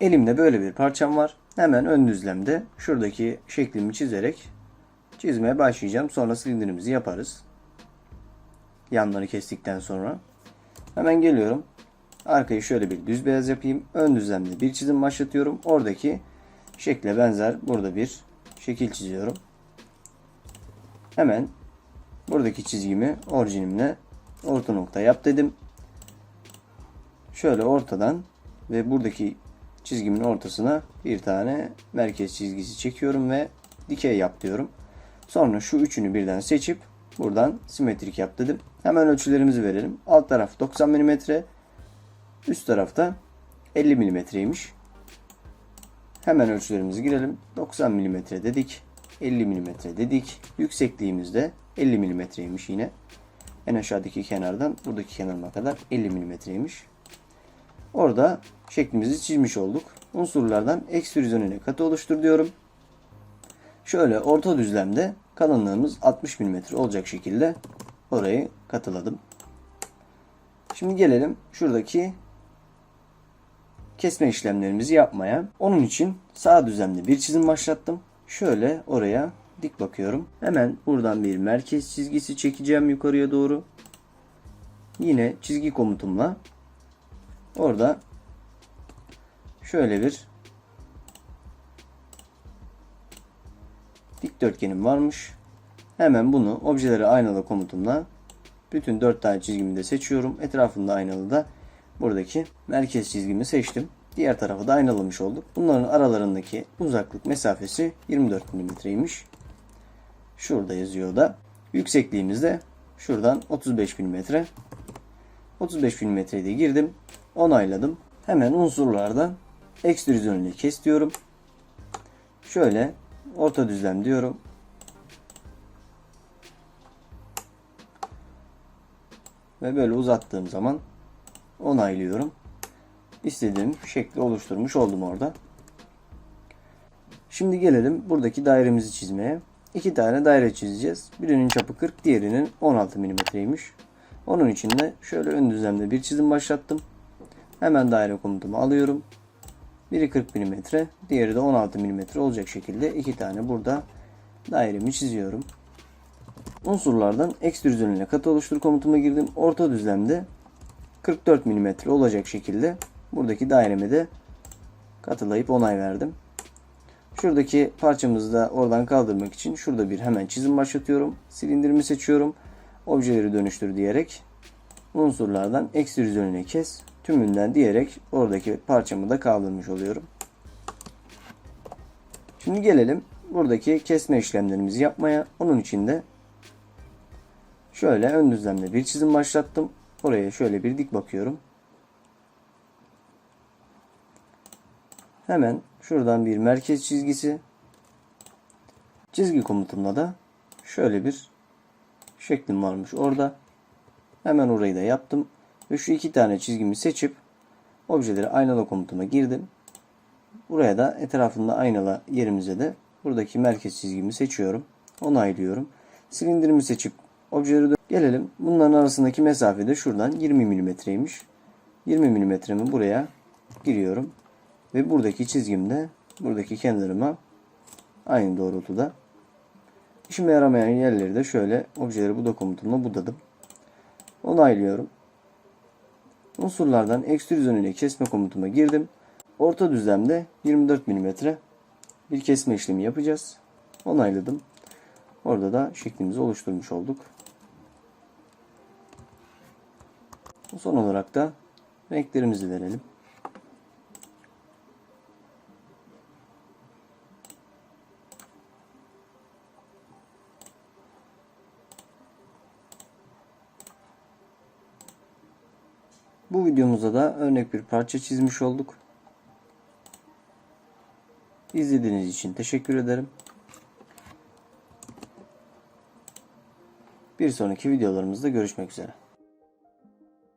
Elimde böyle bir parçam var. Hemen ön düzlemde şuradaki şeklimi çizerek çizmeye başlayacağım. Sonra silindirimizi yaparız. Yanları kestikten sonra. Hemen geliyorum. Arkayı şöyle bir düz beyaz yapayım. Ön düzlemde bir çizim başlatıyorum. Oradaki şekle benzer burada bir şekil çiziyorum. Hemen buradaki çizgimi orijinimle orta nokta yap dedim. Şöyle ortadan ve buradaki çizgimin ortasına bir tane merkez çizgisi çekiyorum ve dikey yap diyorum. Sonra şu üçünü birden seçip buradan simetrik yap dedim. Hemen ölçülerimizi verelim. Alt taraf 90 mm, üst tarafta 50 mm'ymiş. Hemen ölçülerimizi girelim. 90 mm dedik. 50 mm dedik. Yüksekliğimiz de 50 mm'ymiş yine. En aşağıdaki kenardan buradaki kenarına kadar 50 mm'ymiş. Orada şeklimizi çizmiş olduk. Unsurlardan ekstrüzyon ile katı oluştur diyorum. Şöyle orta düzlemde kalınlığımız 60 mm olacak şekilde orayı katıladım. Şimdi gelelim şuradaki kesme işlemlerimizi yapmaya. Onun için sağ düzlemde bir çizim başlattım. Şöyle oraya dik bakıyorum. Hemen buradan bir merkez çizgisi çekeceğim yukarıya doğru. Yine çizgi komutumla orada şöyle bir dikdörtgenim varmış. Hemen bunu objeleri aynalı komutumla bütün dört tane çizgimi de seçiyorum. Etrafında aynalı da buradaki merkez çizgimi seçtim. Diğer tarafı da aynalamış olduk. Bunların aralarındaki uzaklık mesafesi 24 mm'ymiş. Şurada yazıyor da. Yüksekliğimiz de şuradan 35 mm. 35 mm'ye de girdim. Onayladım. Hemen unsurlardan ekstrüzyon ile kes diyorum. Şöyle orta düzlem diyorum. Ve böyle uzattığım zaman onaylıyorum. İstediğim şekli oluşturmuş oldum orada. Şimdi gelelim buradaki dairemizi çizmeye. İki tane daire çizeceğiz. Birinin çapı 40, diğerinin 16 mm'ymiş. Onun için de şöyle ön düzlemde bir çizim başlattım. Hemen daire komutumu alıyorum. Biri 40 mm, diğeri de 16 mm olacak şekilde iki tane burada dairemi çiziyorum. Unsurlardan ekstrüzyon ile katı oluştur komutuma girdim. Orta düzlemde 44 mm olacak şekilde buradaki daireme de katılayıp onay verdim. Şuradaki parçamızı da oradan kaldırmak için şurada bir hemen çizim başlatıyorum. Silindirimi seçiyorum. Objeleri dönüştür diyerek unsurlardan ekstrüzyon ile kes tümünden diyerek oradaki parçamı da kaldırmış oluyorum. Şimdi gelelim buradaki kesme işlemlerimizi yapmaya. Onun için de şöyle ön düzlemde bir çizim başlattım. Oraya şöyle bir dik bakıyorum. Hemen şuradan bir merkez çizgisi. Çizgi komutumla da şöyle bir şeklim varmış orada. Hemen orayı da yaptım. Ve şu iki tane çizgimi seçip objeleri aynala komutuma girdim. Buraya da etrafında aynala yerimize de buradaki merkez çizgimi seçiyorum. Onaylıyorum. Silindirimi seçip objeleri gelelim. Bunların arasındaki mesafe de şuradan 20 mm'ymiş. 20 mm'mi buraya giriyorum. Ve buradaki çizgim de buradaki kenarıma aynı doğrultuda. İşime yaramayan yerleri de şöyle objeleri buda komutumla budadım. Onaylıyorum. Unsurlardan ekstrüzyon ile kesme komutuma girdim. Orta düzlemde 24 mm bir kesme işlemi yapacağız. Onayladım. Orada da şeklimizi oluşturmuş olduk. Son olarak da renklerimizi verelim. Bu videomuzda da örnek bir parça çizmiş olduk. İzlediğiniz için teşekkür ederim. Bir sonraki videolarımızda görüşmek üzere.